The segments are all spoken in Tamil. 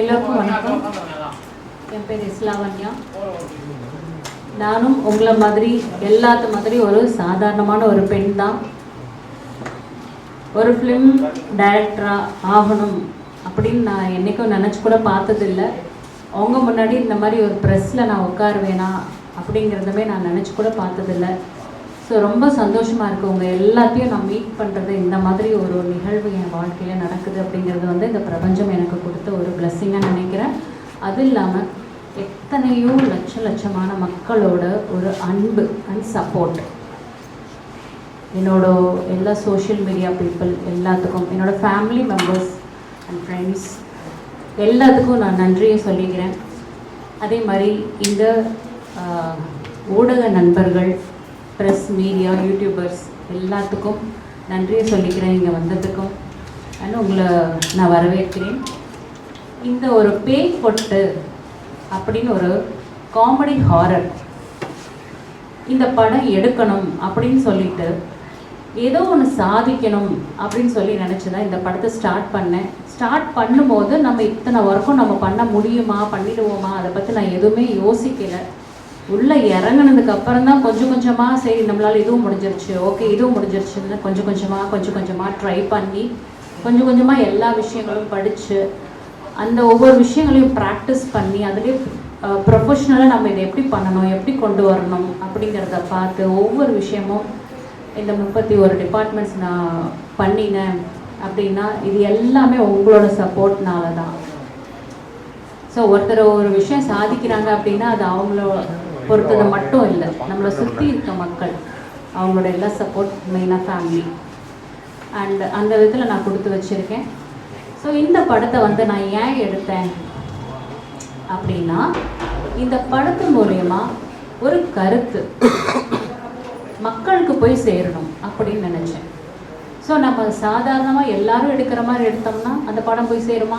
எல்லோருக்கும் வணக்கம். என் பேர் இஸ்லாவண்யா. நானும் உங்களை மாதிரி எல்லாத்து மாதிரி ஒரு சாதாரணமான ஒரு பெண் தான். ஒரு ஃபிலிம் டைரக்டராக ஆகணும் அப்படின்னு நான் என்றைக்கும் நினச்சி கூட பார்த்ததில்ல. அவங்க முன்னாடி இந்த மாதிரி ஒரு ப்ரெஸ்ஸில் நான் உட்காருவேனா அப்படிங்கிறதுமே நான் நினச்சி கூட பார்த்ததில்ல. ஸோ ரொம்ப சந்தோஷமாக இருக்குது உங்கள் எல்லாத்தையும் நான் மீட் பண்ணுறது இந்த மாதிரி ஒரு நிகழ்வு என் வாழ்க்கையில் நடக்குது அப்படிங்கிறது வந்து இந்த பிரபஞ்சம் எனக்கு கொடுத்த ஒரு பிளஸ்ஸிங்காக நினைக்கிறேன். அது இல்லாமல் எத்தனையோ லட்ச லட்சமான மக்களோட ஒரு அன்பு அண்ட் சப்போர்ட் என்னோட எல்லா சோஷியல் மீடியா பீப்புள் எல்லாத்துக்கும் என்னோடய ஃபேமிலி மெம்பர்ஸ் அண்ட் ஃப்ரெண்ட்ஸ் எல்லாத்துக்கும் நான் நன்றியை சொல்லிக்கிறேன். அதே மாதிரி இந்த ஊடக நண்பர்கள் ப்ரெஸ் மீடியா யூடியூபர்ஸ் எல்லாத்துக்கும் நன்றியை சொல்லிக்கிறேன் இங்கே வந்ததுக்கும். அண்ட் உங்களை நான் வரவேற்கிறேன். இந்த ஒரு பேய் பொட்டு அப்படின்னு ஒரு காமெடி ஹாரர் இந்த படம் எடுக்கணும் அப்படின்னு சொல்லிட்டு ஏதோ ஒன்று சாதிக்கணும் அப்படின்னு சொல்லி நினச்சி தான் இந்த படத்தை ஸ்டார்ட் பண்ணேன். ஸ்டார்ட் பண்ணும்போது நம்ம இத்தனை ஒர்க்கும் நம்ம பண்ண முடியுமா? பண்ணிடுவோமா? அதை பற்றி நான் எதுவுமே யோசிக்கலை. உள்ளே இறங்கினதுக்கு அப்புறம் தான் கொஞ்சம் கொஞ்சமாக சரி நம்மளால் இதுவும் முடிஞ்சிருச்சு ஓகே இதுவும் முடிஞ்சிருச்சுன்னு கொஞ்சம் கொஞ்சமாக கொஞ்சம் கொஞ்சமாக ட்ரை பண்ணி கொஞ்சம் கொஞ்சமாக எல்லா விஷயங்களும் படித்து அந்த ஒவ்வொரு விஷயங்களையும் ப்ராக்டிஸ் பண்ணி அதுலேயே ப்ரொஃபஷ்னலாக நம்ம இதை எப்படி பண்ணணும் எப்படி கொண்டு வரணும் அப்படிங்கிறத பார்த்து ஒவ்வொரு விஷயமும் இந்த முப்பத்தி ஒரு டிபார்ட்மெண்ட்ஸ் நான் பண்ணினேன் அப்படின்னா இது எல்லாமே உங்களோட சப்போர்ட்னால தான் ஸோ ஒருத்தர் ஒரு விஷயம் சாதிக்கிறாங்க அப்படின்னா அது அவங்களோட பொறுத்தது மட்டும் இல்லை. நம்மளை சுற்றி இருக்க மக்கள் அவங்களோட எல்லா சப்போர்ட் மெயினாக ஃபேமிலி அண்ட் அந்த விதத்தில் நான் கொடுத்து வச்சுருக்கேன். ஸோ இந்த படத்தை வந்து நான் ஏன் எடுத்தேன் அப்படின்னா இந்த படத்து மூலயமா ஒரு கருத்து மக்களுக்கு போய் சேரணும் அப்படின்னு நினச்சேன். ஸோ நம்ம சாதாரணமாக எல்லாரும் எடுக்கிற மாதிரி எடுத்தோம்னா அந்த படம் போய் சேருமா?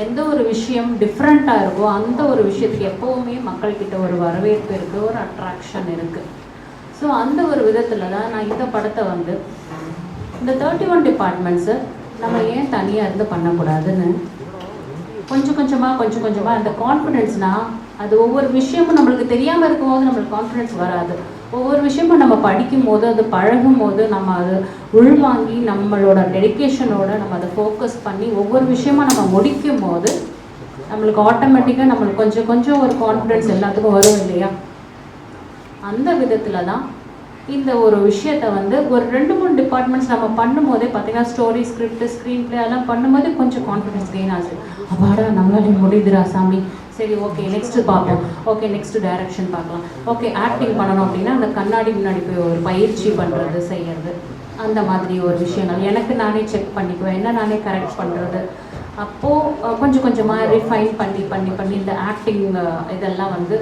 எந்த ஒரு விஷயம் டிஃப்ரெண்ட்டாக இருக்கோ அந்த ஒரு விஷயத்துக்கு எப்போவுமே மக்கள்கிட்ட ஒரு வரவேற்பு இருக்குது ஒரு அட்ராக்ஷன் இருக்குது ஸோ அந்த ஒரு விதத்தில் தான் நான் இந்த படத்தை வந்து இந்த தேர்ட்டி ஒன் டிபார்ட்மெண்ட்ஸு நம்ம ஏன் தனியாக இருந்து பண்ணக்கூடாதுன்னு கொஞ்சம் கொஞ்சமாக கொஞ்சம் கொஞ்சமாக அந்த கான்ஃபிடென்ஸ்னால் அது ஒவ்வொரு விஷயமும் நம்மளுக்கு தெரியாமல் இருக்கும்போது நம்மளுக்கு கான்ஃபிடென்ஸ் வராது. ஒவ்வொரு விஷயமும் நம்ம படிக்கும் போது அது பழகும் போது நம்ம அது உள்வாங்கி நம்மளோட டெடிகேஷனோட நம்ம அதை ஃபோக்கஸ் பண்ணி ஒவ்வொரு விஷயமா நம்ம முடிக்கும் போது நம்மளுக்கு ஆட்டோமேட்டிக்காக நம்மளுக்கு கொஞ்சம் கொஞ்சம் ஒரு கான்ஃபிடென்ஸ் எல்லாத்துக்கும் வரும் இல்லையா? அந்த விதத்தில் தான் இந்த ஒரு விஷயத்த வந்து ஒரு ரெண்டு மூணு டிபார்ட்மெண்ட்ஸ் நம்ம பண்ணும்போதே பார்த்தீங்கன்னா ஸ்டோரி ஸ்கிரிப்ட் ஸ்க்ரீன் பிளே எல்லாம் பண்ணும்போது கொஞ்சம் கான்ஃபிடன்ஸ் கெயின் ஆச்சு அப்பாடா நம்மளாலே முடியுதுடா சாமி. சரி ஓகே நெக்ஸ்ட்டு பார்ப்போம். ஓகே நெக்ஸ்ட் டைரக்ஷன் பார்க்கலாம். ஓகே ஆக்டிங் பண்ணணும் அப்படின்னா அந்த கண்ணாடி முன்னாடி போய் ஒரு பயிற்சி பண்ணுறது செய்யறது அந்த மாதிரி ஒரு விஷயங்கள். எனக்கு நானே செக் பண்ணிக்குவேன். என்ன நானே கரெக்ட் பண்ணுறது அப்போது கொஞ்சம் கொஞ்சமாக ரிஃபைன் பண்ணி பண்ணி பண்ணி இந்த ஆக்டிங் இதெல்லாம் வந்து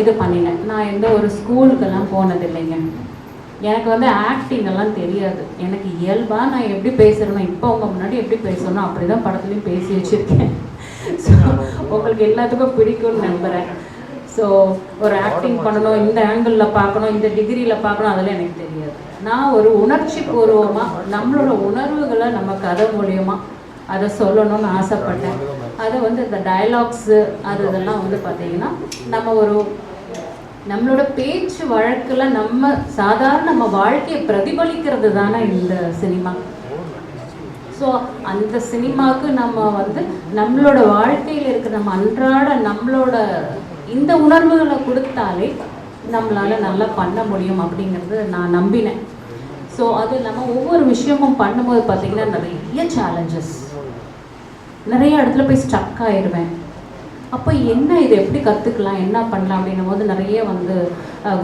இது பண்ணினேன். நான் எந்த ஒரு ஸ்கூலுக்கெல்லாம் போனதில்லைங்க. எனக்கு வந்து ஆக்டிங் எல்லாம் தெரியாது. எனக்கு இயல்பாக நான் எப்படி பேசுகிறேனோ இப்போ உங்கள் முன்னாடி எப்படி பேசணும் அப்படி தான் படத்துலையும் பேசி வச்சுருக்கேன். ஸோ உங்களுக்கு எல்லாத்துக்கும் பிடிக்கும்னு நம்புகிறேன் ஸோ ஒரு ஆக்டிங் பண்ணணும் இந்த ஆங்கிளில் பார்க்கணும் இந்த டிகிரியில் பார்க்கணும் அதெல்லாம் எனக்கு தெரியாது. நான் ஒரு உணர்ச்சி பூர்வமாக நம்மளோட உணர்வுகளை நம்ம கதை மூலியமாக அதை சொல்லணும்னு ஆசைப்பட்டேன். அதை வந்து இந்த டயலாக்ஸு அது இதெல்லாம் வந்து பார்த்தீங்கன்னா நம்ம ஒரு நம்மளோட பேச்சு வழக்கில் நம்ம சாதாரண நம்ம வாழ்க்கையை பிரதிபலிக்கிறது தானே இந்த சினிமா. ஸோ அந்த சினிமாவுக்கு நம்ம வந்து நம்மளோட வாழ்க்கையில் இருக்கிற நம்ம அன்றாட நம்மளோட இந்த உணர்வுகளை கொடுத்தாலே நம்மளால நல்லா பண்ண முடியும் அப்படிங்கிறது நான் நம்பினேன். ஸோ அது இல்லாமல் ஒவ்வொரு விஷயமும் பண்ணும்போது பார்த்திங்கன்னா நிறைய சேலஞ்சஸ் நிறைய இடத்துல போய் ஸ்டக் ஆயிடுவேன் அப்போ என்ன இதை? எப்படி கற்றுக்கலாம் என்ன பண்ணலாம்? அப்படின்னும் போது நிறைய வந்து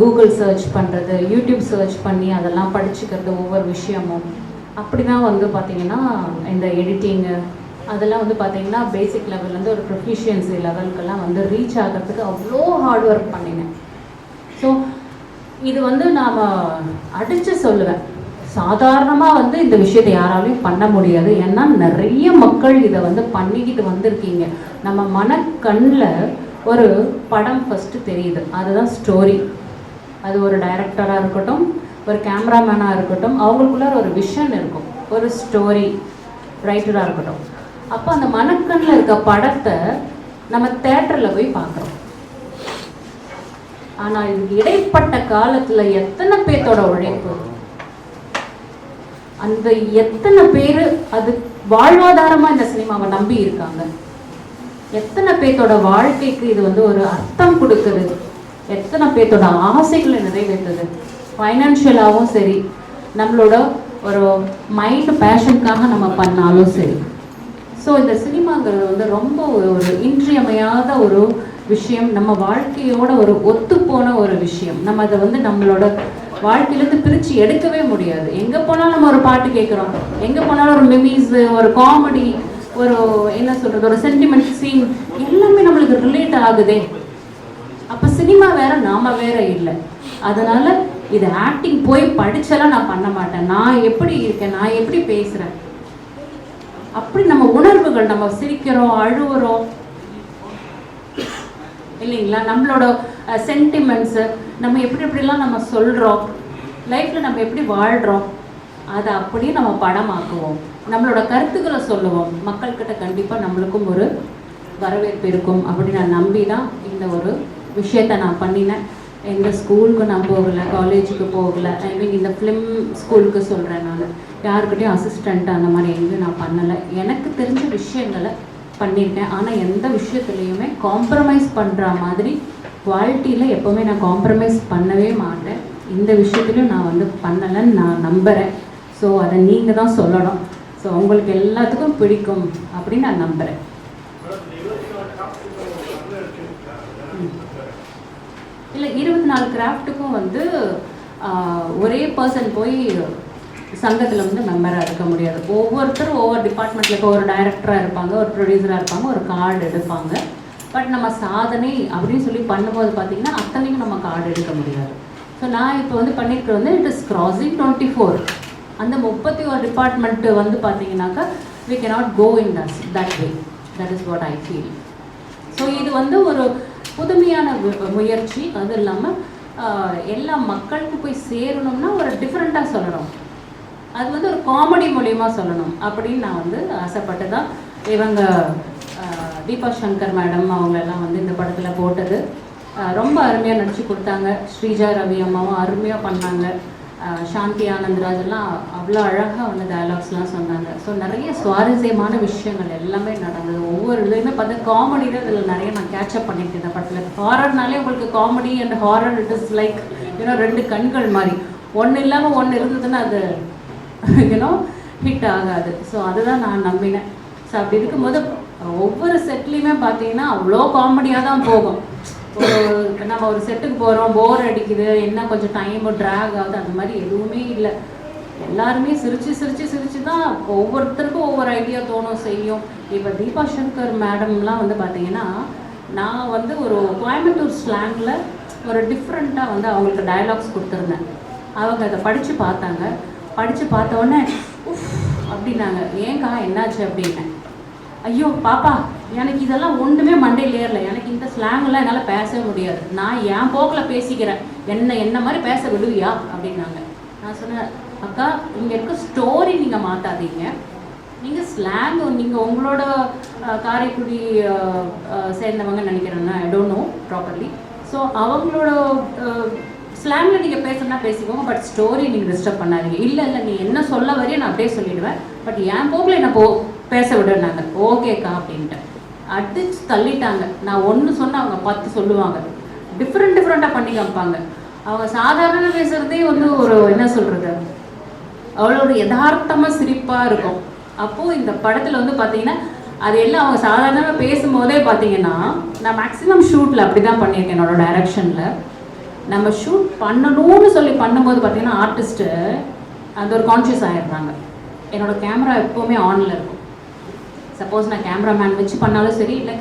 கூகுள் சர்ச் பண்ணுறது யூடியூப் சர்ச் பண்ணி அதெல்லாம் படிச்சுக்கிறது ஒவ்வொரு விஷயமும். அப்படி தான் வந்து பார்த்திங்கன்னா இந்த எடிட்டிங்கு அதெல்லாம் வந்து பார்த்திங்கன்னா பேசிக் லெவல்லேருந்து ஒரு ப்ரொஃபிஷியன்சி லெவலுக்கெல்லாம் வந்து ரீச் ஆகிறதுக்கு அவ்வளோ ஹார்ட் ஒர்க் பண்ணினேன். ஸோ இது வந்து நாம் அடித்து சொல்லுவேன். சாதாரணமாக வந்து இந்த விஷயத்தை யாராலையும் பண்ண முடியாது. ஏன்னா நிறைய மக்கள் இதை வந்து பண்ணிக்கிட்டு வந்திருக்கீங்க. நம்ம மனக்கண்ணில் ஒரு படம் ஃபஸ்ட்டு தெரியுது. அதுதான் ஸ்டோரி அது ஒரு டைரக்டராக இருக்கட்டும் ஒரு கேமராமேனாக இருக்கட்டும் அவங்களுக்குள்ள ஒரு விஷன் இருக்கும். ஒரு ஸ்டோரி ரைட்டராக இருக்கட்டும். அப்போ அந்த மனக்கண்ணில் இருக்க படத்தை நம்ம தேட்டரில் போய் பார்க்குறோம். ஆனால் இதுக்கு இடைப்பட்ட காலத்தில் எத்தனை பேர்த்தோட உழைப்பு? அந்த எத்தனை பேர் அது வாழ்வாதாரமாக இந்த சினிமாவை நம்பி இருக்காங்க? எத்தனை பேர்த்தோட வாழ்க்கைக்கு இது வந்து ஒரு அர்த்தம் கொடுக்குது? எத்தனை பேர்த்தோட ஆசைகளை நிறைவேற்றுது? ஃபைனான்ஷியலாகவும் சரி நம்மளோட ஒரு மைண்ட் பேஷனுக்காக நம்ம பண்ணாலும் சரி. ஸோ இந்த சினிமாங்கிறது வந்து ரொம்ப ஒரு ஒரு இன்றியமையாத ஒரு விஷயம். நம்ம வாழ்க்கையோட ஒரு ஒத்துப்போன ஒரு விஷயம். நம்ம அதை வந்து நம்மளோட வாழ்க்கையிலேருந்து பிரித்து எடுக்கவே முடியாது. எங்கே போனாலும் நம்ம ஒரு பாட்டு கேட்குறோம். எங்கே போனாலும் ஒரு மெமீஸ் ஒரு காமெடி ஒரு என்ன சொல்கிறது ஒரு சென்டிமெண்ட் சீன் எல்லாமே நம்மளுக்கு ரிலேட் ஆகுதே. அப்போ சினிமா வேற நாம வேற இல்லை. அதனால இது ஆக்டிங் போய் படிச்செல்லாம் நான் பண்ண மாட்டேன். நான் எப்படி இருக்கேன்? நான் எப்படி பேசுகிறேன் அப்படி நம்ம உணர்வுகள் நம்ம சிரிக்கிறோம் அழுவுறோம். இல்லைங்களா? நம்மளோட சென்டிமெண்ட்ஸு நம்ம எப்படி எப்படிலாம் நம்ம சொல்கிறோம் லைஃப்பில் நம்ம எப்படி வாழ்கிறோம் அதை அப்படியே நம்ம படமாக்குவோம். நம்மளோட கருத்துக்களை சொல்லுவோம். மக்கள்கிட்ட கண்டிப்பாக நம்மளுக்கும் ஒரு வரவேற்பு இருக்கும் அப்படின்னு நான் நம்பி தான் இந்த ஒரு விஷயத்தை நான் பண்ணினேன். எந்த ஸ்கூலுக்கு நான் போகலை காலேஜுக்கு போகலை. ஐ மீன் இந்த ஃபிலிம் ஸ்கூலுக்கு சொல்கிறேன் நான். யாருக்கிட்டையும் அசிஸ்டண்ட் அந்த மாதிரி எங்கேயும் நான் பண்ணலை. எனக்கு தெரிஞ்ச விஷயங்களை பண்ணியிருக்கேன். ஆனால் எந்த விஷயத்துலையுமே காம்ப்ரமைஸ் பண்ணுற மாதிரி குவாலிட்டியில் எப்போவுமே நான் காம்ப்ரமைஸ் பண்ணவே மாட்டேன். இந்த விஷயத்துலையும் நான் வந்து பண்ணலைன்னு நான் நம்புகிறேன் ஸோ அதை நீங்கள் தான் சொல்லணும். ஸோ உங்களுக்கு எல்லாத்துக்கும் பிடிக்கும் அப்படின்னு நான் நம்புகிறேன் இல்லை இருபத்தி நாலு கிராஃப்ட்டுக்கும் வந்து ஒரே பர்சன் போய் சங்கத்தில் வந்து மெம்பராக இருக்க முடியாது. ஒவ்வொருத்தரும் ஒவ்வொரு டிபார்ட்மெண்ட்டில் இப்போ ஒரு டைரக்டராக இருப்பாங்க ஒரு ப்ரொடியூசராக இருப்பாங்க ஒரு கார்டு எடுப்பாங்க. பட் நம்ம சாதனை அப்படின்னு சொல்லி பண்ணும்போது பார்த்தீங்கன்னா அத்தனையும் நம்ம கார்டு எடுக்க முடியாது. ஸோ நான் இப்போ வந்து பண்ணியிருக்கிறது வந்து it is crossing twenty four அந்த முப்பத்தி ஒரு டிபார்ட்மெண்ட்டு வந்து பார்த்தீங்கன்னாக்கா we not go in that that way that is what I feel so இது வந்து ஒரு புதுமையான முயற்சி. அது இல்லாமல் எல்லா மக்களுக்கும் போய் சேரணும்னா ஒரு டிஃப்ரெண்ட்டாக சொல்லணும். அது வந்து ஒரு காமெடி மூலயமா சொல்லணும் அப்படின்னு நான் வந்து ஆசைப்பட்டு தான் இவங்க தீபா சங்கர் மேடம் அவங்களெல்லாம் வந்து இந்த படத்தில் போட்டது. ரொம்ப அருமையாக நடிச்சு கொடுத்தாங்க. ஸ்ரீஜா ரவி அம்மாவும் அருமையாக பண்ணாங்க. சாந்தி ஆனந்த்ராஜ் எல்லாம் அவ்வளோ அழகாக வந்து டயலாக்ஸ்லாம் சொன்னாங்க. ஸோ நிறைய சுவாரஸ்யமான விஷயங்கள் எல்லாமே நடந்தது. ஒவ்வொரு இதுலையுமே பார்த்தா காமெடி தான் இதில் நிறைய நான் கேட்சப் பண்ணிட்டு இந்த படத்தில் ஹாரர்னாலே உங்களுக்கு comedy and horror it is like you know ரெண்டு கண்கள் மாதிரி. ஒன்று இல்லாமல் ஒன்று இருந்ததுன்னா அது யூனோ ஹிட் ஆகாது. ஸோ அதுதான் நான் நம்பினேன். ஸோ அப்படி இருக்கும்போது ஒவ்வொரு செட்லேயுமே பார்த்தீங்கன்னா அவ்வளோ காமெடியாக தான் போகும். ஒரு நம்ம ஒரு செட்டுக்கு போகிறோம் போர் அடிக்குது என்ன கொஞ்சம் டைம் ட்ராக் ஆகுது அந்த மாதிரி எதுவுமே இல்லை. எல்லாருமே சிரித்து சிரித்து சிரித்து தான் ஒவ்வொருத்தருக்கும் ஒவ்வொரு ஐடியா தோணும் செய்யும். இப்போ தீபா சங்கர் மேடம்லாம் வந்து பார்த்தீங்கன்னா நான் வந்து ஒரு கோயம்புத்தூர் ஸ்லாங்கில் ஒரு டிஃப்ரெண்ட்டாக வந்து அவங்களுக்கு டயலாக்ஸ் கொடுத்துருந்தேன். அவங்க அதை படித்து பார்த்தாங்க. படித்து பார்த்த உடனே உஃப் அப்படின்னாங்க. ஏங்கா என்னாச்சு? அப்படின்னேன். ஐயோ பாப்பா எனக்கு இதெல்லாம் ஒன்றுமே மண்டையில் ஏறல. எனக்கு இந்த ஸ்லாங்கெல்லாம் என்னால் பேசவே முடியாது. நான் என் போக்கில் பேசிக்கிறேன். என்ன என்ன மாதிரி பேச விடுவியா? அப்படின்னாங்க. நான் சொன்னேன் அக்கா இங்கே இருக்க ஸ்டோரி நீங்கள் மாற்றாதீங்க நீங்கள் ஸ்லாங் நீங்கள் உங்களோட காரைக்குடி சேர்ந்தவங்க நினைக்கிறேன்னா I don't know properly so அவங்களோட ஸ்லாங்கில் நீங்கள் பேசணும்னா பேசிக்கோங்க பட் ஸ்டோரி நீங்கள் டிஸ்டர்ப் பண்ணாதீங்க. இல்லை இல்லை நீ என்ன சொல்ல வரையும் நான் அப்படியே சொல்லிடுவேன். பட் என் போக்கில் என்ன போ பேச விடுனாங்க ஓகேக்கா அப்படின்ட்டு அடிச்சு தள்ளிட்டாங்க. நான் ஒன்று சொன்னால் அவங்க பத்து சொல்லுவாங்க. டிஃப்ரெண்ட் டிஃப்ரெண்ட்டாக பண்ணி காமிப்பாங்க. அவங்க சாதாரண பேசுகிறதே வந்து ஒரு என்ன சொல்கிறது அவளோட யதார்த்தமாக சிரிப்பாக இருக்கும். அப்போது இந்த படத்தில் வந்து பார்த்தீங்கன்னா அது எல்லாம் அவங்க சாதாரணமாக பேசும்போதே பார்த்தீங்கன்னா நான் மேக்ஸிமம் ஷூட்டில் அப்படி தான் பண்ணியிருக்கேன் என்னோட டைரக்ஷனில் நம்ம ஷூட் பண்ணணும்னு சொல்லி பண்ணும்போது பார்த்தீங்கன்னா ஆர்டிஸ்ட்டு அந்த ஒரு கான்ஷியஸ் ஆகிடுறாங்க என்னோடய கேமரா எப்போவுமே ஆனில் இருக்கும். சப்போஸ் நான் கேமராமேன் வச்சு பண்ணாலும் சரி இல்லை